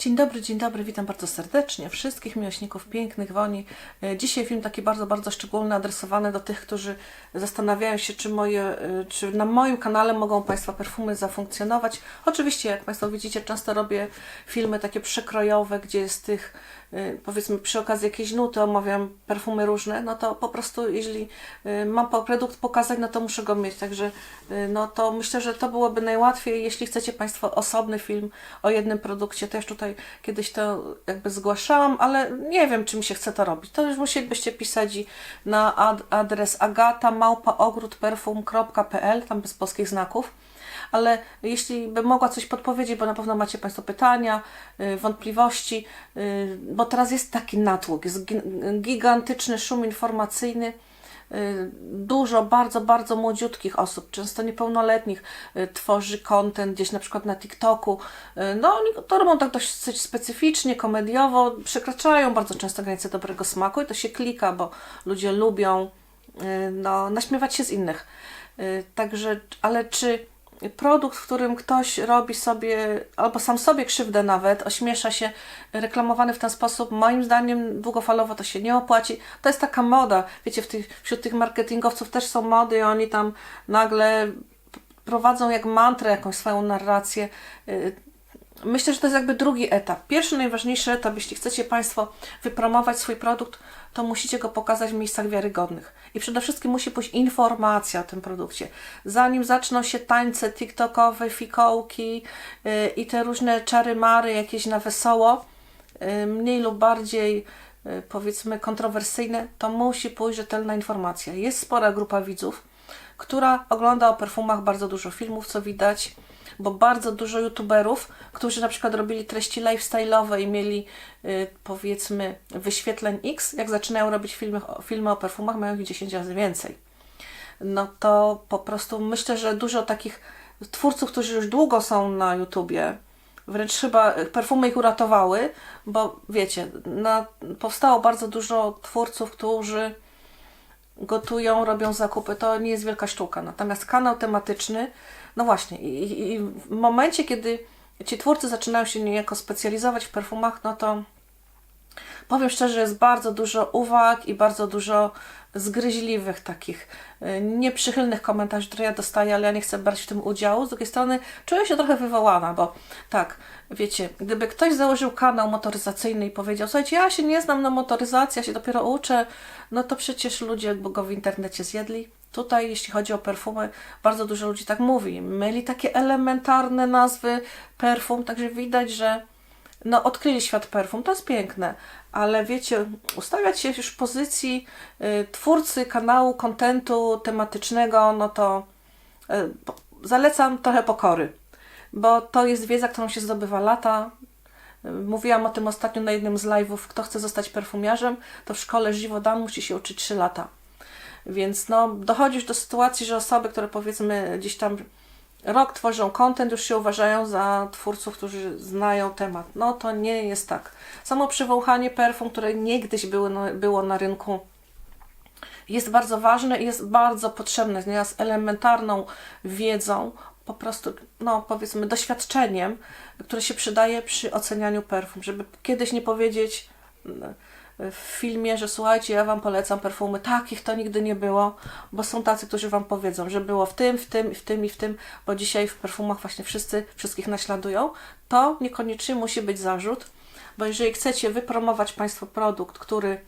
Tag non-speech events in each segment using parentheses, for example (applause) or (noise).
Dzień dobry, dzień dobry, witam bardzo serdecznie wszystkich miłośników pięknych woni. E, Dzisiaj film taki bardzo, bardzo szczególny, adresowany do tych, którzy zastanawiają się, czy, moje, e, czy na moim kanale mogą Państwa perfumy zafunkcjonować. Oczywiście, jak Państwo widzicie, często robię filmy takie przekrojowe, gdzie jest tych, powiedzmy przy okazji jakiejś nuty omawiam perfumy różne, no to po prostu jeśli e, mam produkt pokazać, no to muszę go mieć, także e, no to myślę, że to byłoby najłatwiej, jeśli chcecie Państwo osobny film o jednym produkcie, też tutaj kiedyś to jakby zgłaszałam, ale nie wiem, czy mi się chce to robić. To już musielibyście pisać na ad adres agata.małpaogródperfum.pl, tam bez polskich znaków. Ale jeśli bym mogła coś podpowiedzieć, bo na pewno macie Państwo pytania, y, wątpliwości, y, bo teraz jest taki natłok, jest gi- gigantyczny szum informacyjny, y, dużo, bardzo, bardzo młodziutkich osób, często niepełnoletnich, tworzy content gdzieś na przykład na TikToku. No, oni to robią tak dosyć specyficznie, komediowo, przekraczają bardzo często granice dobrego smaku i to się klika, bo ludzie lubią no, naśmiewać się z innych. Także, ale czy produkt, w którym ktoś robi sobie, albo sam sobie krzywdę nawet, ośmiesza się, reklamowany w ten sposób, moim zdaniem długofalowo to się nie opłaci. To jest taka moda, wiecie, w tych, wśród tych marketingowców też są mody i oni tam nagle prowadzą jak mantrę jakąś swoją narrację. Myślę, że to jest jakby drugi etap. Pierwszy, najważniejszy etap, jeśli chcecie Państwo wypromować swój produkt, to musicie go pokazać w miejscach wiarygodnych. I przede wszystkim musi pójść informacja o tym produkcie. Zanim zaczną się tańce TikTokowe, fikołki yy, i te różne czary-mary jakieś na wesoło, yy, mniej lub bardziej yy, powiedzmy kontrowersyjne, to musi pójść rzetelna informacja. Jest spora grupa widzów, która ogląda o perfumach bardzo dużo filmów, co widać, bo bardzo dużo youtuberów, którzy na przykład robili treści lifestyle'owe i mieli y, powiedzmy wyświetleń X, jak zaczynają robić filmy, filmy o perfumach, mają ich 10 razy więcej. No to po prostu myślę, że dużo takich twórców, którzy już długo są na YouTubie, wręcz chyba perfumy ich uratowały, bo wiecie, na, powstało bardzo dużo twórców, którzy gotują, robią zakupy, to nie jest wielka sztuka. Natomiast kanał tematyczny, no właśnie, i, i- w momencie, kiedy ci twórcy zaczynają się niejako specjalizować w perfumach, no to powiem szczerze, jest bardzo dużo uwag i bardzo dużo zgryźliwych takich y, nieprzychylnych komentarzy, które ja dostaję, ale ja nie chcę brać w tym udziału. Z drugiej strony czuję się trochę wywołana, bo tak, wiecie, gdyby ktoś założył kanał motoryzacyjny i powiedział, słuchajcie, ja się nie znam na motoryzacji, ja się dopiero uczę, no to przecież ludzie go w internecie zjedli. Tutaj, jeśli chodzi o perfumy, bardzo dużo ludzi tak mówi. Myli takie elementarne nazwy perfum, także widać, że no, odkryli świat perfum, to jest piękne, ale wiecie, ustawiać się już w pozycji y, twórcy kanału, kontentu tematycznego, no to y, zalecam trochę pokory, bo to jest wiedza, którą się zdobywa lata. Mówiłam o tym ostatnio na jednym z live'ów, kto chce zostać perfumiarzem, to w szkole Żywodan musi się uczyć 3 lata. Więc no, dochodzisz do sytuacji, że osoby, które powiedzmy gdzieś tam rok tworzą content, już się uważają za twórców, którzy znają temat. No to nie jest tak. Samo przywąchanie perfum, które niegdyś były na, było na rynku, jest bardzo ważne i jest bardzo potrzebne. Z elementarną wiedzą, po prostu, no powiedzmy, doświadczeniem, które się przydaje przy ocenianiu perfum, żeby kiedyś nie powiedzieć w filmie, że słuchajcie, ja Wam polecam perfumy, takich to nigdy nie było, bo są tacy, którzy Wam powiedzą, że było w tym, w tym, w tym i w tym, bo dzisiaj w perfumach właśnie wszyscy wszystkich naśladują, to niekoniecznie musi być zarzut, bo jeżeli chcecie wypromować Państwo produkt, który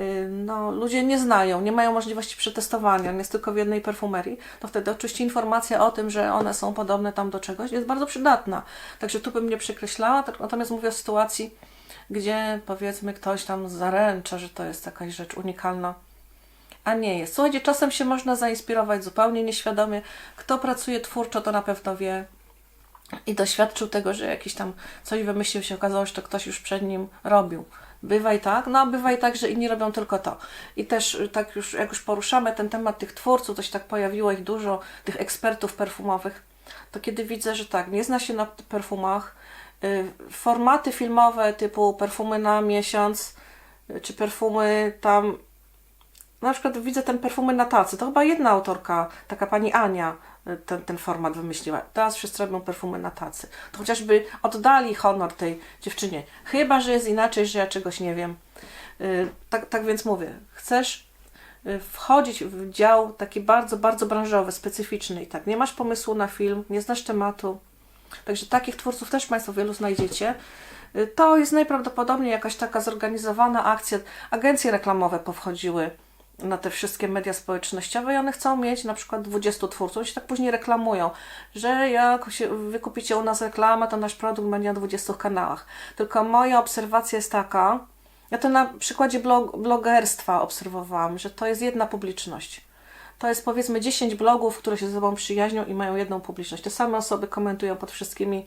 y, no, ludzie nie znają, nie mają możliwości przetestowania, on jest tylko w jednej perfumerii, to wtedy oczywiście informacja o tym, że one są podobne tam do czegoś jest bardzo przydatna. Także tu bym nie przekreślała, tak- natomiast mówię o sytuacji, gdzie powiedzmy ktoś tam zaręcza, że to jest jakaś rzecz unikalna, a nie jest. Słuchajcie, czasem się można zainspirować zupełnie nieświadomie. Kto pracuje twórczo, to na pewno wie i doświadczył tego, że jakiś tam coś wymyślił, się okazało, że to ktoś już przed nim robił. Bywa i tak, no a bywa i tak, że inni robią tylko to. I też y, tak już, jak już poruszamy ten temat tych twórców, to się tak pojawiło ich dużo, tych ekspertów perfumowych, to kiedy widzę, że tak, nie zna się na perfumach, formaty filmowe typu perfumy na miesiąc, y, czy perfumy tam na przykład widzę ten perfumy na tacy, to chyba jedna autorka, taka pani Ania, y, ten, ten format wymyśliła. Teraz wszyscy robią perfumy na tacy. To chociażby oddali honor tej dziewczynie. Chyba, że jest inaczej, że ja czegoś nie wiem. Y, Tak, tak więc mówię, chcesz y, wchodzić w dział taki bardzo, bardzo branżowy, specyficzny i tak, nie masz pomysłu na film, nie znasz tematu, także takich twórców też Państwo wielu znajdziecie. Y, To jest najprawdopodobniej jakaś taka zorganizowana akcja. Agencje reklamowe powchodziły na te wszystkie media społecznościowe i one chcą mieć na przykład 20 twórców, Oni się tak później reklamują, że jak wykupicie u nas reklamę, to nasz produkt będzie na 20 kanałach. Tylko moja obserwacja jest taka, ja to na przykładzie blog, blogerstwa obserwowałam, że to jest jedna publiczność. To jest powiedzmy 10 blogów, które się ze sobą przyjaźnią i mają jedną publiczność. Te same osoby komentują pod wszystkimi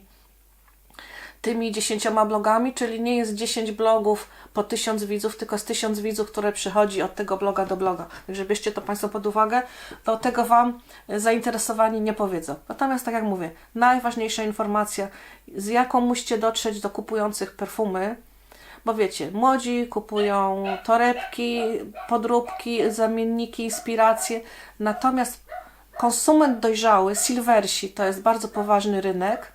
tymi 10 blogami, czyli nie jest 10 blogów po 1000 widzów, tylko z 1000 widzów, które przychodzi od tego bloga do bloga. Także bierzcie to Państwo pod uwagę, to tego Wam zainteresowani nie powiedzą. Natomiast tak jak mówię, najważniejsza informacja, z jaką musicie dotrzeć do kupujących perfumy, bo wiecie, młodzi kupują torebki, podróbki, zamienniki, inspiracje, natomiast konsument dojrzały, silversi, to jest bardzo poważny rynek.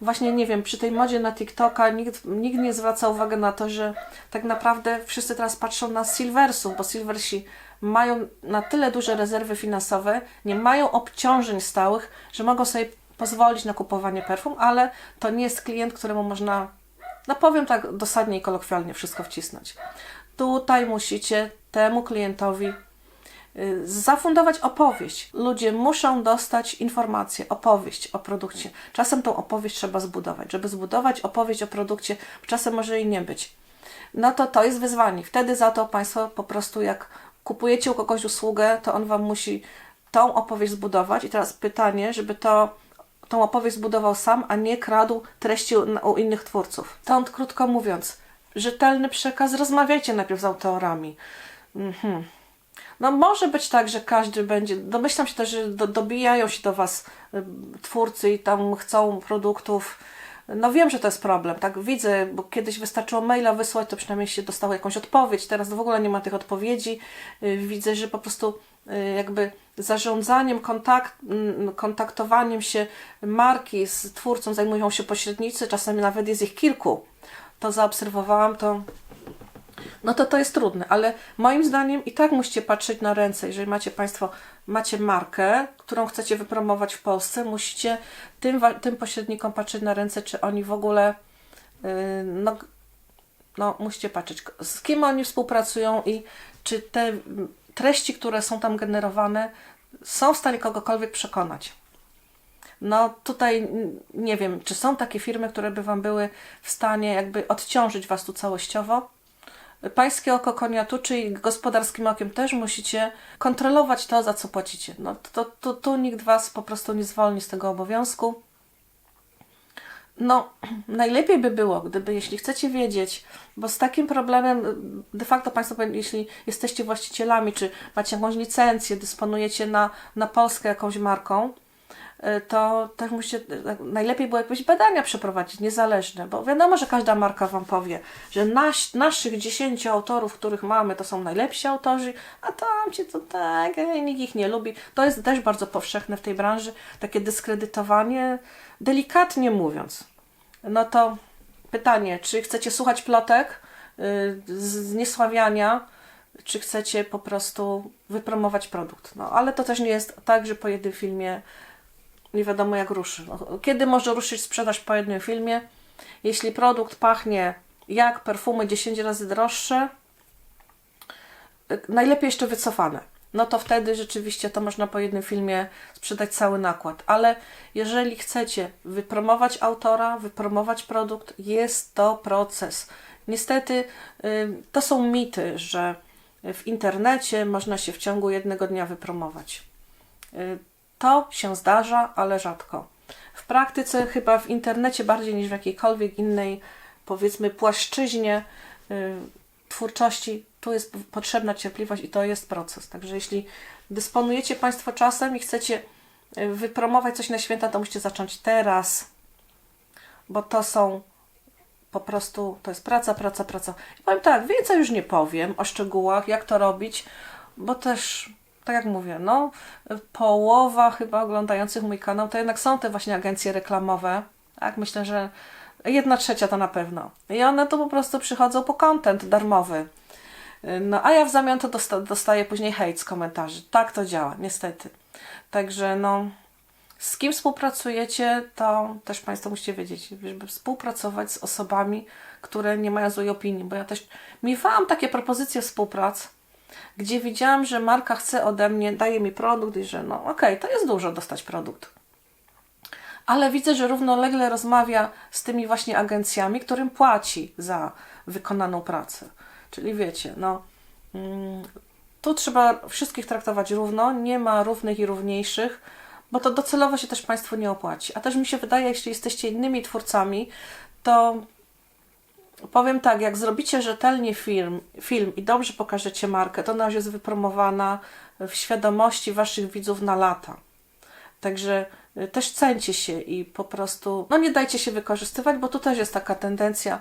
Właśnie nie wiem, przy tej modzie na TikToka nikt, nikt nie zwraca uwagi na to, że tak naprawdę wszyscy teraz patrzą na silversów, bo silversi mają na tyle duże rezerwy finansowe, nie mają obciążeń stałych, że mogą sobie pozwolić na kupowanie perfum, ale to nie jest klient, któremu można no powiem tak dosadnie i kolokwialnie wszystko wcisnąć. Tutaj musicie temu klientowi y, zafundować opowieść. Ludzie muszą dostać informację, opowieść o produkcie. Czasem tą opowieść trzeba zbudować. Żeby zbudować opowieść o produkcie, czasem może jej nie być. No to to jest wyzwanie. Wtedy za to Państwo po prostu jak kupujecie u kogoś usługę, to on Wam musi tą opowieść zbudować. I teraz pytanie, żeby to tą opowieść zbudował sam, a nie kradł treści u, innych twórców. Stąd krótko mówiąc, rzetelny przekaz, rozmawiajcie najpierw z autorami. Mhm. No może być tak, że każdy będzie, domyślam się też, że do, dobijają się do Was y, twórcy i tam chcą produktów. No wiem, że to jest problem, tak widzę, bo kiedyś wystarczyło maila wysłać, to przynajmniej się dostało jakąś odpowiedź, teraz w ogóle nie ma tych odpowiedzi. Y, Widzę, że po prostu jakby zarządzaniem, kontakt, mm, kontaktowaniem się marki z twórcą zajmują się pośrednicy, czasami nawet jest ich kilku. To zaobserwowałam, to no to to jest trudne, ale moim zdaniem i tak musicie patrzeć na ręce. Jeżeli macie Państwo, macie markę, którą chcecie wypromować w Polsce, musicie tym, tym pośrednikom patrzeć na ręce, czy oni w ogóle, yy, no, no musicie patrzeć, z kim oni współpracują i czy te treści, które są tam generowane, są w stanie kogokolwiek przekonać. No tutaj nie wiem, czy są takie firmy, które by Wam były w stanie jakby odciążyć Was tu całościowo. Pańskie oko konia tuczy i gospodarskim okiem też musicie kontrolować to, za co płacicie. No to, to, tu nikt Was po prostu nie zwolni z tego obowiązku. No, (clears throat) najlepiej by było, gdyby, jeśli chcecie wiedzieć, bo z takim problemem, de facto Państwo, jeśli jesteście właścicielami, czy macie jakąś licencję, dysponujecie na, na Polskę jakąś marką, y, to też musicie, najlepiej było jakieś badania przeprowadzić, niezależne, bo wiadomo, że każda marka Wam powie, że naś, naszych 10 autorów, których mamy, to są najlepsi autorzy, a tamci to tak, e, nikt ich nie lubi. To jest też bardzo powszechne w tej branży, takie dyskredytowanie, delikatnie mówiąc. No to pytanie, czy chcecie słuchać plotek, y, zniesławiania, czy chcecie po prostu wypromować produkt. No, ale to też nie jest tak, że po jednym filmie nie wiadomo jak ruszy. No, kiedy może ruszyć sprzedaż po jednym filmie? Jeśli produkt pachnie jak perfumy 10 razy droższe, y, najlepiej jeszcze wycofane. No to wtedy rzeczywiście to można po jednym filmie sprzedać cały nakład. Ale jeżeli chcecie wypromować autora, wypromować produkt, jest to proces. Niestety to są mity, że w internecie można się w ciągu jednego dnia wypromować. Y, To się zdarza, ale rzadko. W praktyce, chyba w internecie bardziej niż w jakiejkolwiek innej, powiedzmy, płaszczyźnie y, twórczości, tu jest potrzebna cierpliwość i to jest proces. Także jeśli dysponujecie Państwo czasem i chcecie y, wypromować coś na święta, to musicie zacząć teraz, bo to są po prostu, to jest praca, praca, praca. I powiem tak, więcej już nie powiem o szczegółach, jak to robić, bo też, tak jak mówię, no, połowa chyba oglądających mój kanał to jednak są te właśnie agencje reklamowe. Tak, myślę, że jedna trzecia to na pewno. I one to po prostu przychodzą po content darmowy. No, a ja w zamian to dosta- dostaję później hejt z komentarzy. Tak to działa, niestety. Także no, z kim współpracujecie, to też Państwo musicie wiedzieć, żeby współpracować z osobami, które nie mają złej opinii, bo ja też miewałam takie propozycje współprac, gdzie widziałam, że marka chce ode mnie, daje mi produkt i że no okej, to jest dużo dostać produkt. Ale widzę, że równolegle rozmawia z tymi właśnie agencjami, którym płaci za wykonaną pracę. Czyli wiecie, no mm, tu trzeba wszystkich traktować równo, nie ma równych i równiejszych, bo to docelowo się też Państwu nie opłaci. A też mi się wydaje, jeśli jesteście innymi twórcami, to powiem tak, jak zrobicie rzetelnie film, film i dobrze pokażecie markę, to ona jest wypromowana w świadomości Waszych widzów na lata. Także y, też cencie się i po prostu, no nie dajcie się wykorzystywać, bo tu też jest taka tendencja,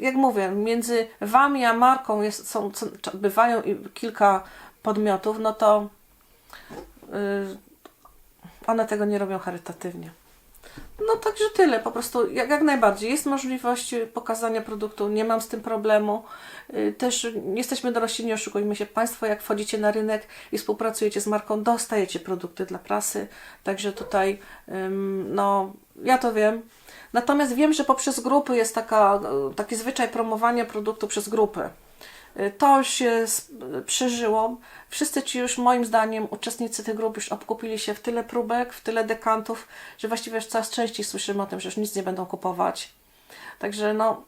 jak mówię, między Wami a marką jest, są, bywają kilka podmiotów, no to y, one tego nie robią charytatywnie. No także tyle, po prostu jak, jak najbardziej. Jest możliwość y, pokazania produktu, nie mam z tym problemu. Y, Też jesteśmy dorośli, nie oszukujmy się. Państwo jak wchodzicie na rynek i współpracujecie z marką, dostajecie produkty dla prasy. Także tutaj, no ja to wiem. Natomiast wiem, że poprzez grupy jest taka, y, taki zwyczaj promowania produktu przez grupy. Y, To się przeżyło. Wszyscy ci już moim zdaniem uczestnicy tych grup już obkupili się w tyle próbek, w tyle dekantów, że właściwie już coraz częściej słyszymy o tym, że już nic nie będą kupować. Także no,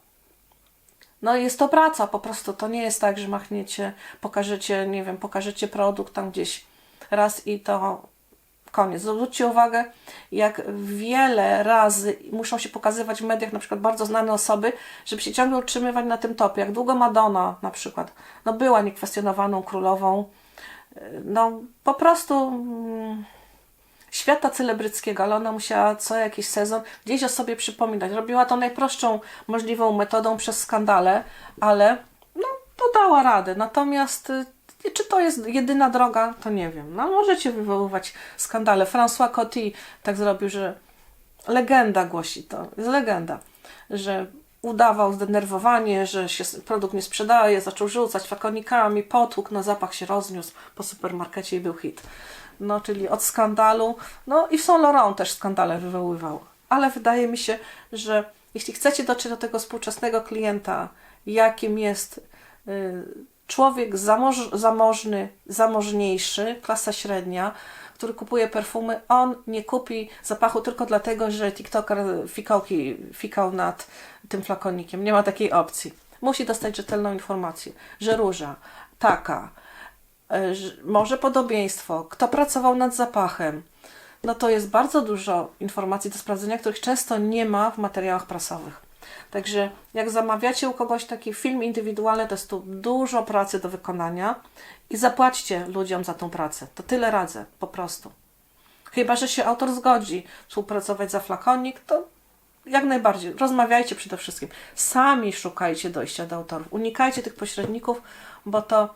no jest to praca po prostu. To nie jest tak, że machniecie, pokażecie, nie wiem, pokażecie produkt tam gdzieś raz i to koniec. Zwróćcie uwagę, jak wiele razy muszą się pokazywać w mediach na przykład bardzo znane osoby, żeby się ciągle utrzymywać na tym topie. Jak długo Madonna na przykład, no była niekwestionowaną królową. No po prostu mm, świata celebryckiego, ale ona musiała co jakiś sezon gdzieś o sobie przypominać. Robiła to najprostszą możliwą metodą przez skandale, ale no to dała radę. Natomiast y, czy to jest jedyna droga, to nie wiem. No możecie wywoływać skandale. François Coty tak zrobił, że legenda głosi to, jest legenda, że udawał zdenerwowanie, że się produkt nie sprzedaje, zaczął rzucać fakonikami, potłuk, na zapach się rozniósł po supermarkecie i był hit. No, czyli od skandalu, no i w Saint Laurent też skandale wywoływał. Ale wydaje mi się, że jeśli chcecie dotrzeć do tego współczesnego klienta, jakim jest y, człowiek zamoż, zamożny, zamożniejszy, klasa średnia, który kupuje perfumy, on nie kupi zapachu tylko dlatego, że TikToker fikałki, fikał nad tym flakonikiem. Nie ma takiej opcji. Musi dostać rzetelną informację, że róża taka, e, że może podobieństwo, kto pracował nad zapachem. No to jest bardzo dużo informacji do sprawdzenia, których często nie ma w materiałach prasowych. Także jak zamawiacie u kogoś taki film indywidualny, to jest tu dużo pracy do wykonania i zapłaćcie ludziom za tą pracę. To tyle radzę, po prostu. Chyba, że się autor zgodzi współpracować za flakonik, to jak najbardziej. Rozmawiajcie przede wszystkim. Sami szukajcie dojścia do autorów. Unikajcie tych pośredników, bo to,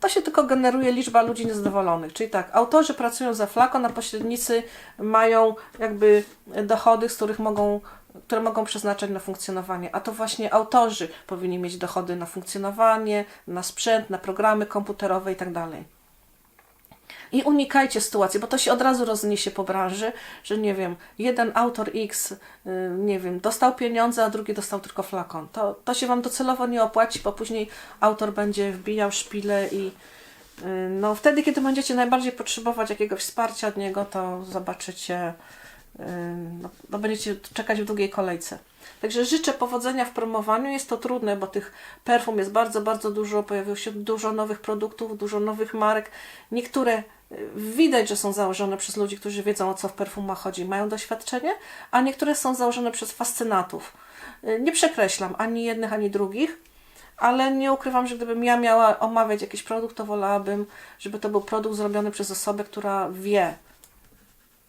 to się tylko generuje liczba ludzi niezadowolonych. Czyli tak, autorzy pracują za flakon, a pośrednicy mają jakby dochody, z których mogą, które mogą przeznaczać na funkcjonowanie. A to właśnie autorzy powinni mieć dochody na funkcjonowanie, na sprzęt, na programy komputerowe itd. I unikajcie sytuacji, bo to się od razu rozniesie po branży, że nie wiem, jeden autor X, y, nie wiem, dostał pieniądze, a drugi dostał tylko flakon. To, to się Wam docelowo nie opłaci, bo później autor będzie wbijał szpile i y, no wtedy, kiedy będziecie najbardziej potrzebować jakiegoś wsparcia od niego, to zobaczycie, no, no będziecie czekać w długiej kolejce. Także życzę powodzenia w promowaniu. Jest to trudne, bo tych perfum jest bardzo, bardzo dużo. Pojawiło się dużo nowych produktów, dużo nowych marek. Niektóre y, widać, że są założone przez ludzi, którzy wiedzą o co w perfumach chodzi, mają doświadczenie, a niektóre są założone przez fascynatów. Y, Nie przekreślam ani jednych, ani drugich, ale nie ukrywam, że gdybym ja miała omawiać jakiś produkt, to wolałabym, żeby to był produkt zrobiony przez osobę, która wie,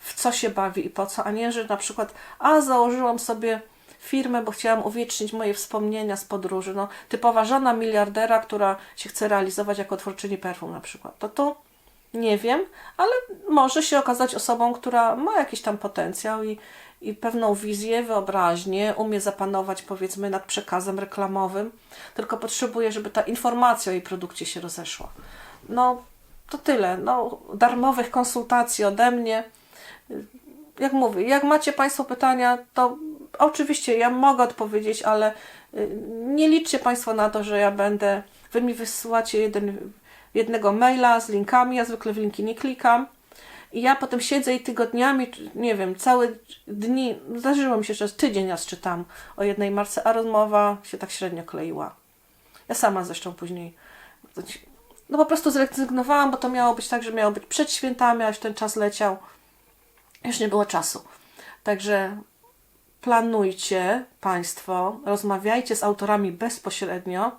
w co się bawi i po co, a nie, że na przykład, a założyłam sobie firmę, bo chciałam uwiecznić moje wspomnienia z podróży. No, typowa żona miliardera, która się chce realizować jako twórczyni perfum na przykład. To tu nie wiem, ale może się okazać osobą, która ma jakiś tam potencjał i, i pewną wizję, wyobraźnię, umie zapanować powiedzmy nad przekazem reklamowym, tylko potrzebuje, żeby ta informacja o jej produkcie się rozeszła. No, to tyle. No, darmowych konsultacji ode mnie. Jak mówię, jak macie Państwo pytania, to oczywiście ja mogę odpowiedzieć, ale y, nie liczcie Państwo na to, że ja będę. Wy mi wysyłacie jeden, jednego maila z linkami, ja zwykle w linki nie klikam. I ja potem siedzę i tygodniami, nie wiem, całe dni, zdarzyło mi się, że tydzień raz czytam o jednej marce, a rozmowa się tak średnio kleiła. Ja sama zresztą później, no po prostu zrezygnowałam, bo to miało być tak, że miało być przed świętami, a już ten czas leciał. Już nie było czasu. Także planujcie Państwo, rozmawiajcie z autorami bezpośrednio.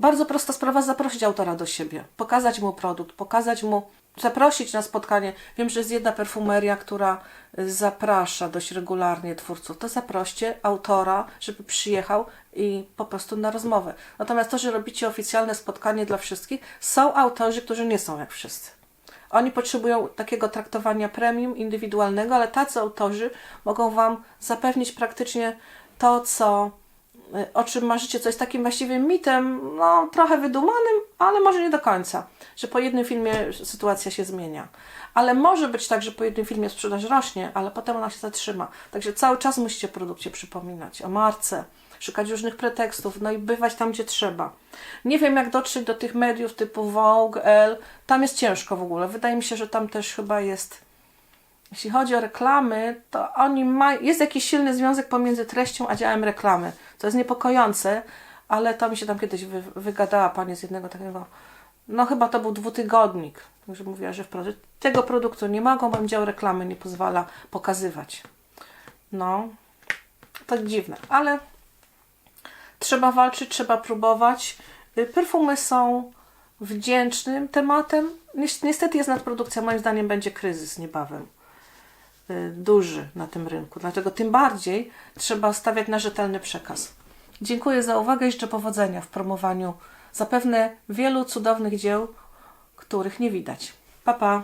Bardzo prosta sprawa, zaprosić autora do siebie, pokazać mu produkt, pokazać mu, zaprosić na spotkanie. Wiem, że jest jedna perfumeria, która zaprasza dość regularnie twórców. To zaproście autora, żeby przyjechał i po prostu na rozmowę. Natomiast to, że robicie oficjalne spotkanie dla wszystkich, są autorzy, którzy nie są jak wszyscy. Oni potrzebują takiego traktowania premium, indywidualnego, ale tacy autorzy mogą Wam zapewnić praktycznie to, co, y, o czym marzycie, co jest takim właściwie mitem, no trochę wydumanym, ale może nie do końca, że po jednym filmie sytuacja się zmienia. Ale może być tak, że po jednym filmie sprzedaż rośnie, ale potem ona się zatrzyma. Także cały czas musicie produkcie przypominać, o marce, szukać różnych pretekstów, no i bywać tam, gdzie trzeba. Nie wiem, jak dotrzeć do tych mediów typu Vogue, Elle. Tam jest ciężko w ogóle. Wydaje mi się, że tam też chyba jest. Jeśli chodzi o reklamy, to oni mają. Jest jakiś silny związek pomiędzy treścią a działem reklamy. To jest niepokojące, ale to mi się tam kiedyś wy, wygadała pani z jednego takiego. No chyba to był dwutygodnik, że mówiła, że w produ- tego produktu nie mogą, bo dział reklamy nie pozwala pokazywać. No, to dziwne, ale trzeba walczyć, trzeba próbować. Y, Perfumy są wdzięcznym tematem. Nies- Niestety jest nadprodukcja, moim zdaniem będzie kryzys niebawem. Y, Duży na tym rynku. Dlatego tym bardziej trzeba stawiać na rzetelny przekaz. Dziękuję za uwagę i życzę powodzenia w promowaniu zapewne wielu cudownych dzieł, których nie widać. Pa, pa.